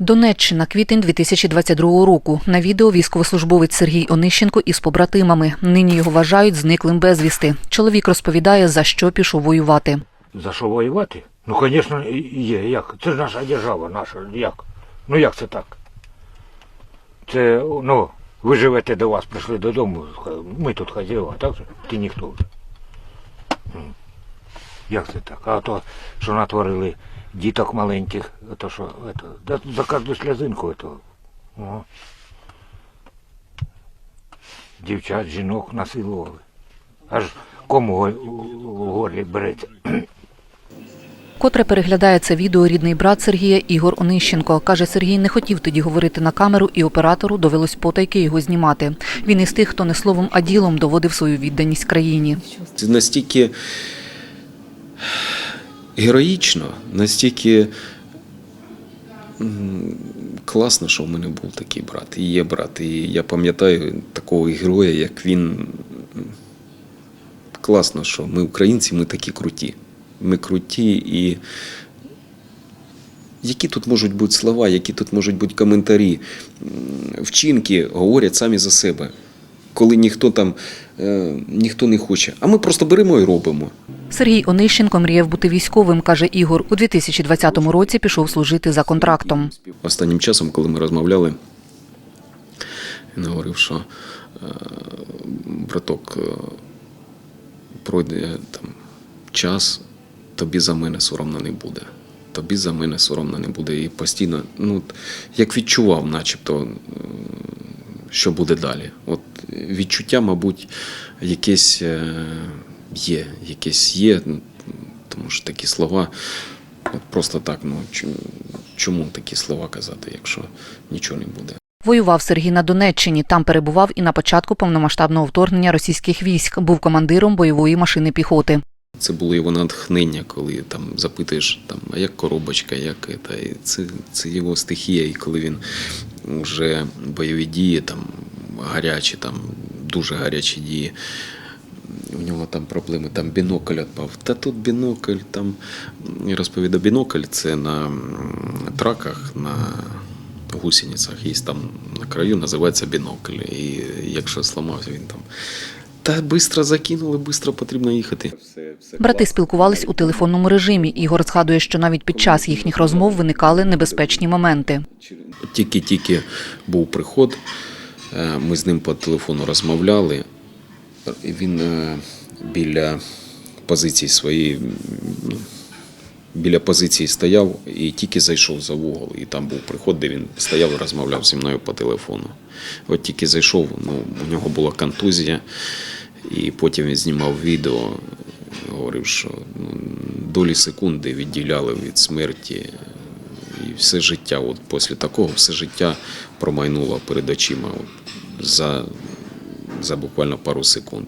Донеччина, квітень 2022 року. На відео військовослужбовець Сергій Онищенко із побратимами. Нині його вважають зниклим безвісти. Чоловік розповідає, за що пішов воювати. За що воювати? Ну, звісно, є. Як? Це ж наша держава, наша. Як? Ну як це так? Це, ну, ви живете до вас, прийшли додому, ми тут хазяїва, так? Ти ніхто вже. Як це так? А то, що натворили діток маленьких, то що, это, да, за кожну сльозинку это, о. Дівчат, жінок насилували. Аж кому в горлі береться. Котре переглядає це відео рідний брат Сергія Ігор Онищенко. Каже, Сергій не хотів тоді говорити на камеру, і оператору довелось потайки його знімати. Він із тих, хто не словом, а ділом доводив свою відданість країні. Це настільки героїчно, настільки класно, що в мене був такий брат. І є брат. І я пам'ятаю такого героя, як він. Класно, що ми українці, ми такі круті. Ми круті і. Які тут можуть бути слова, які тут можуть бути коментарі? Вчинки говорять самі за себе. Коли ніхто там е, ніхто не хоче. А ми просто беремо і робимо. Сергій Онищенко мріяв бути військовим, каже Ігор. У 2020 році пішов служити за контрактом. Останнім часом, коли ми розмовляли, він говорив, що е, браток, е, пройде там час, тобі за мене соромно не буде. Тобі за мене соромно не буде. І постійно, ну, як відчував, начебто, е, що буде далі. От відчуття, мабуть, якесь є, якесь є, ну, тому що такі слова. От просто так, ну чому, такі слова казати, якщо нічого не буде? Воював Сергій на Донеччині. Там перебував і на початку повномасштабного вторгнення російських військ. Був командиром бойової машини піхоти. Це було його натхнення, коли там запитуєш, там, а як коробочка, як і це, це його стихія. І коли він вже бойові дії, там гарячі, там дуже гарячі дії. У нього там проблеми, там бінокль відпав. Та тут бінокль, там розповідав, бінокль це на траках, на гусеницях. Є там на краю, називається бінокль. І якщо зламався, він там. Та швидко закинули, швидко потрібно їхати. Брати спілкувались у телефонному режимі. Ігор згадує, що навіть під час їхніх розмов виникали небезпечні моменти. Тільки-тільки був приход, е, ми з ним по телефону розмовляли. І Він е, біля позиції своєї, ну, біля позиції стояв і тільки зайшов за вугол. І там був приход, де він стояв і розмовляв зі мною по телефону. От тільки зайшов, ну, у нього була контузія, і потім він знімав відео, говорив, що ну, долі секунди відділяли від смерті. І все життя, от після такого, все життя промайнуло перед очима от, за, за буквально пару секунд.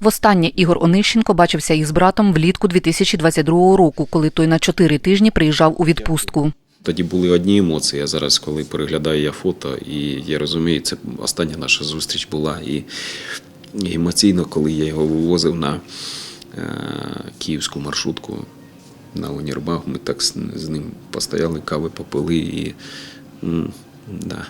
Востаннє Ігор Онищенко бачився із братом влітку 2022 року, коли той на чотири тижні приїжджав у відпустку. Тоді були одні емоції. А зараз, коли переглядаю я фото, і я розумію, це остання наша зустріч була. І, емоційно, коли я його вивозив на е, київську маршрутку на Універмаг, ми так з, ним постояли, кави попили і. да.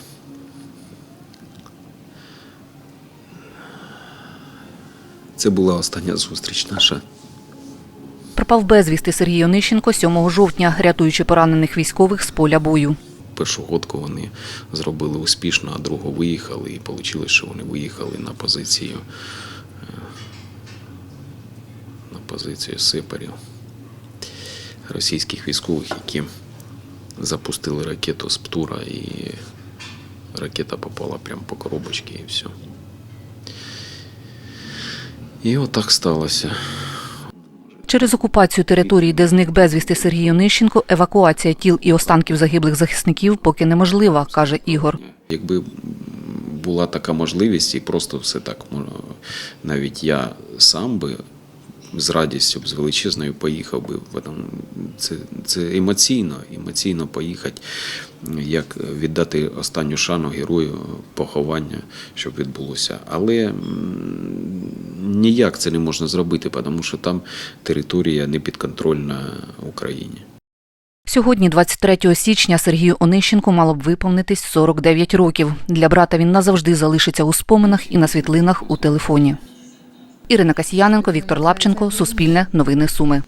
Це була остання зустріч наша. Пропав безвісти Сергій Онищенко 7 жовтня, рятуючи поранених військових з поля бою. Першу годку вони зробили успішно, а другу виїхали, і вийшло, що вони виїхали на позицію е, на позицію сепарів російських військових, які запустили ракету з Птура, і ракета попала прямо по коробочці і все. І отак сталося. Через окупацію території, де зник безвісти Сергій Онищенко, евакуація тіл і останків загиблих захисників поки неможлива, каже Ігор. Якби була така можливість, і просто все так навіть я сам би з радістю з величезною поїхав би. Це, це емоційно, емоційно поїхати, як віддати останню шану герою поховання, щоб відбулося. Але ніяк це не можна зробити, тому що там територія не підконтрольна Україні. Сьогодні, 23 січня, Сергію Онищенку мало б виповнитись 49 років. Для брата він назавжди залишиться у споминах і на світлинах у телефоні. Ірина Касьяненко, Віктор Лапченко, Суспільне, Новини Суми.